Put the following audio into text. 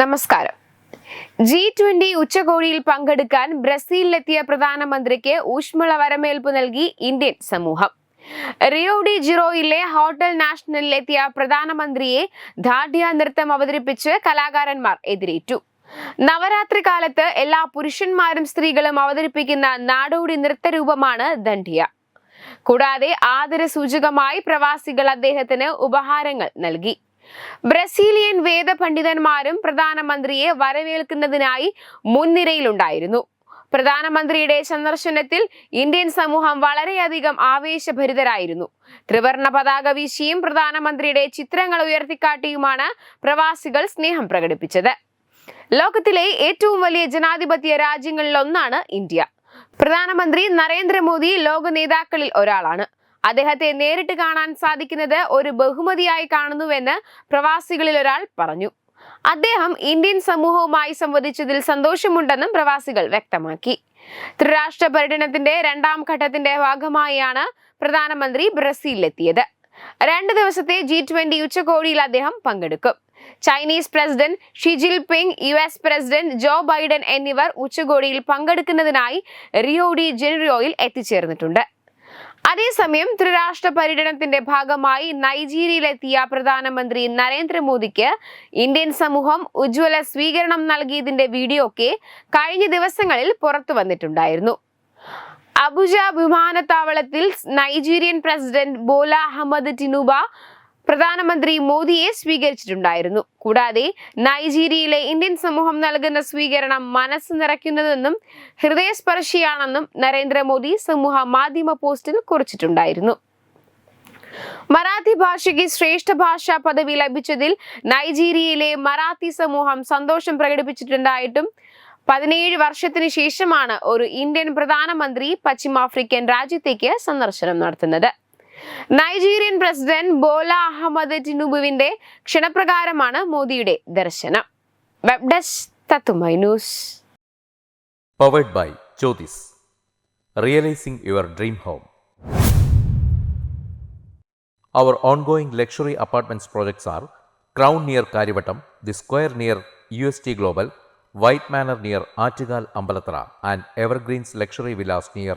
നമസ്കാരം. G twenty ഉച്ചകോടിയിൽ പങ്കെടുക്കാൻ ബ്രസീലിലെത്തിയ പ്രധാനമന്ത്രിക്ക് ഊഷ്മള വരമേൽപ്പ് നൽകി ഇന്ത്യൻ സമൂഹം. റിയോ ഡി ജിറോയിലെ ഹോട്ടൽ നാഷണലിലെത്തിയ പ്രധാനമന്ത്രിയെ ധാഡ്യ നൃത്തം അവതരിപ്പിച്ച് കലാകാരന്മാർ എതിരേറ്റു. നവരാത്രി കാലത്ത് എല്ലാ പുരുഷന്മാരും സ്ത്രീകളും അവതരിപ്പിക്കുന്ന നാടോടി നൃത്തരൂപമാണ് ദണ്ഡിയ. കൂടാതെ ആദര സൂചകമായി പ്രവാസികൾ അദ്ദേഹത്തിന് ഉപഹാരങ്ങൾ നൽകി. ബ്രസീലിയൻ വേദപണ്ഡിതന്മാരും പ്രധാനമന്ത്രിയെ വരവേൽക്കുന്നതിനായി മുൻനിരയിലുണ്ടായിരുന്നു. പ്രധാനമന്ത്രിയുടെ സന്ദർശനത്തിൽ ഇന്ത്യൻ സമൂഹം വളരെയധികം ആവേശഭരിതരായിരുന്നു. ത്രിവർണ പതാക വീശിയും പ്രധാനമന്ത്രിയുടെ ചിത്രങ്ങൾ ഉയർത്തിക്കാട്ടിയുമാണ് പ്രവാസികൾ സ്നേഹം പ്രകടിപ്പിച്ചത്. ലോകത്തിലെ ഏറ്റവും വലിയ ജനാധിപത്യ രാജ്യങ്ങളിലൊന്നാണ് ഇന്ത്യ. പ്രധാനമന്ത്രി നരേന്ദ്രമോദി ലോക നേതാക്കളിൽ ഒരാളാണ്. അദ്ദേഹത്തെ നേരിട്ട് കാണാൻ സാധിക്കുന്നത് ഒരു ബഹുമതിയായി കാണുന്നുവെന്ന് പ്രവാസികളിൽ ഒരാൾ പറഞ്ഞു. അദ്ദേഹം ഇന്ത്യൻ സമൂഹവുമായി സംവദിച്ചതിൽ സന്തോഷമുണ്ടെന്നും പ്രവാസികൾ വ്യക്തമാക്കി. ത്രിരാഷ്ട്ര പര്യടനത്തിന്റെ രണ്ടാം ഘട്ടത്തിന്റെ ഭാഗമായാണ് പ്രധാനമന്ത്രി ബ്രസീലിലെത്തിയത്. രണ്ട് ദിവസത്തെ ജി ട്വന്റി ഉച്ചകോടിയിൽ അദ്ദേഹം പങ്കെടുക്കും. Chinese president Xi Jinping U S president Joe Biden എന്നിവർ ഉച്ചകോടിയിൽ പങ്കെടുക്കുന്നതിനായി റിയോ ഡി ജനറിയോയിൽ എത്തിച്ചേർന്നിട്ടുണ്ട്. അതേസമയം ത്രിരാഷ്ട്ര പര്യടനത്തിന്റെ ഭാഗമായി നൈജീരിയയിലെത്തിയ പ്രധാനമന്ത്രി നരേന്ദ്രമോദിക്ക് ഇന്ത്യൻ സമൂഹം ഉജ്ജ്വല സ്വീകരണം നൽകിയതിന്റെ വീഡിയോ ഒക്കെ കഴിഞ്ഞ ദിവസങ്ങളിൽ പുറത്തു വന്നിട്ടുണ്ടായിരുന്നു. അബുജ വിമാനത്താവളത്തിൽ Nigerian president Bola Ahmed Tinubu പ്രധാനമന്ത്രി മോദിയെ സ്വീകരിച്ചിട്ടുണ്ടായിരുന്നു. കൂടാതെ നൈജീരിയയിലെ ഇന്ത്യൻ സമൂഹം നൽകുന്ന സ്വീകരണം മനസ്സ് നിറയ്ക്കുന്നതെന്നും ഹൃദയസ്പർശിയാണെന്നും നരേന്ദ്രമോദി സമൂഹ മാധ്യമ പോസ്റ്റിൽ കുറിച്ചിട്ടുണ്ടായിരുന്നു. മറാത്തി ഭാഷയ്ക്ക് ശ്രേഷ്ഠ ഭാഷാ പദവി ലഭിച്ചതിൽ നൈജീരിയയിലെ മറാത്തി സമൂഹം സന്തോഷം പ്രകടിപ്പിച്ചിട്ടുണ്ടായിട്ടും പതിനേഴ് വർഷത്തിന് ശേഷമാണ് ഒരു ഇന്ത്യൻ പ്രധാനമന്ത്രി പശ്ചിമാഫ്രിക്കൻ രാജ്യത്തേക്ക് സന്ദർശനം നടത്തുന്നത്. നൈജീരിയൻ പ്രസിഡന്റ് ബോല അഹമ്മദ് ടിനുബുവിന്റെ ക്ഷണപ്രകാരമാണ് മോദിയുടെ ദർശനം web desk powered by Jyothis realising your dream home Our ongoing luxury apartments projects are Crown near Karivattam, The Square near UST Global, White Manor near Aatigal Ambalatra, and Evergreens Luxury Villas near